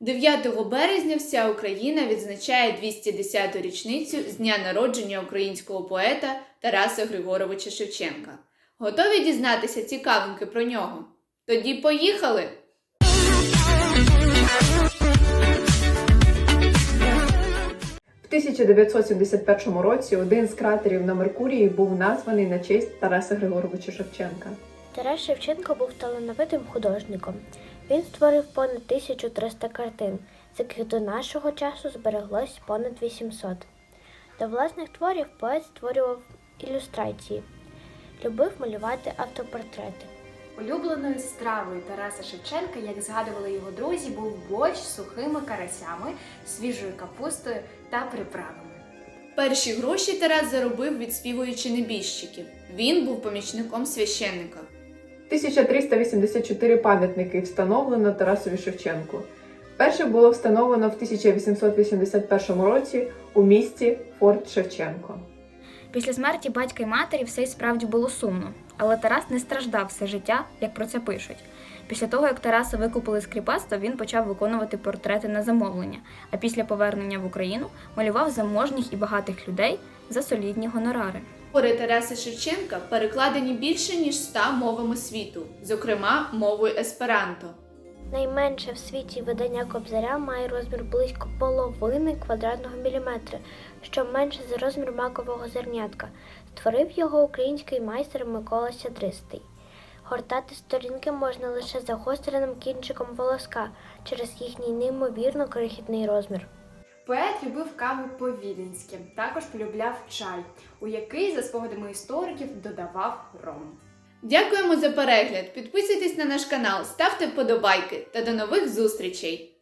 9 березня вся Україна відзначає 210-ту річницю з дня народження українського поета Тараса Григоровича Шевченка. Готові дізнатися цікавинки про нього? Тоді поїхали! В 1971 році один з кратерів на Меркурії був названий на честь Тараса Григоровича Шевченка. Тарас Шевченко був талановитим художником. Він створив понад 1300 картин, з яких до нашого часу збереглось понад 800. До власних творів поет створював ілюстрації, любив малювати автопортрети. Улюбленою стравою Тараса Шевченка, як згадували його друзі, був борщ з сухими карасями, свіжою капустою та приправами. Перші гроші Тарас заробив відспівуючи небіжчиків. Він був помічником священника. 1384 пам'ятники встановлено Тарасові Шевченку. Перше було встановлено в 1881 році у місті Форт Шевченко. Після смерті батька й матері все й справді було сумно, але Тарас не страждав все життя, як про це пишуть. Після того, як Тараса викупили з кріпацтва, він почав виконувати портрети на замовлення, а після повернення в Україну малював заможніх і багатих людей за солідні гонорари. Твори Тараса Шевченка перекладені більше ніж ста мовами світу, зокрема мовою есперанто. Найменше в світі видання Кобзаря має розмір близько половини квадратного міліметра, що менше за розмір макового зернятка. Створив його український майстер Микола Сядристий. Гортати сторінки можна лише загостреним кінчиком волоска через їхній неймовірно крихітний розмір. Поет любив каву повіденське, також полюбляв чай, у який, за спогадами істориків, додавав ром. Дякуємо за перегляд! Підписуйтесь на наш канал, ставте вподобайки та до нових зустрічей!